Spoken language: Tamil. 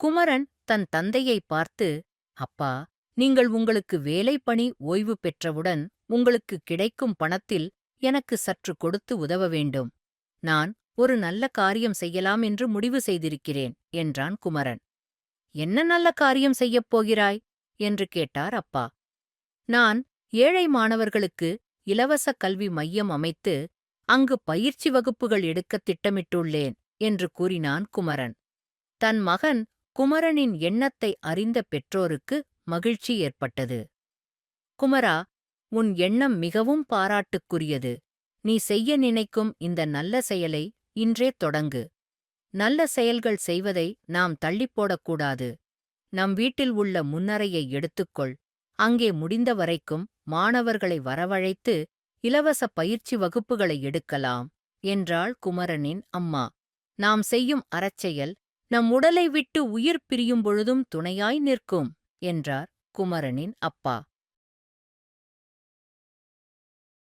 குமரன் தன் தந்தையை பார்த்து அப்பா நீங்கள் உங்களுக்கு வேலை பணி ஓய்வு பெற்றவுடன் உங்களுக்கு கிடைக்கும் பணத்தில் எனக்கு சற்று கொடுத்து உதவ வேண்டும். நான் ஒரு நல்ல காரியம் செய்யலாம் என்று முடிவு செய்திருக்கிறேன் என்றான் குமரன். என்ன நல்ல காரியம் செய்யப் போகிறாய்? என்று கேட்டார் அப்பா. நான் ஏழை மாணவர்களுக்கு இலவச கல்வி மையம் அமைத்து அங்கு பயிற்சி வகுப்புகள் எடுக்கத் திட்டமிட்டுள்ளேன் என்று கூறினான் குமரன். தன் மகன் குமரனின் எண்ணத்தை அறிந்த பெற்றோருக்கு மகிழ்ச்சி ஏற்பட்டது. குமரா உன் எண்ணம் மிகவும் பாராட்டுக்குரியது. நீ செய்ய நினைக்கும் இந்த நல்ல செயலை இன்றே தொடங்கு. நல்ல செயல்கள் செய்வதை நாம் தள்ளிப்போடக்கூடாது. நம் வீட்டில் உள்ள முன்னறையை எடுத்துக்கொள். அங்கே முடிந்த வரைக்கும் மாணவர்களை வரவழைத்து இலவச பயிற்சி வகுப்புகளை எடுக்கலாம் என்றாள் குமரனின் அம்மா. நாம் செய்யும் அறச்செயல் நம் உடலை விட்டு உயிர் பிரியும் பொழுதும் துணையாய் நிற்கும் என்றார் குமரனின் அப்பா.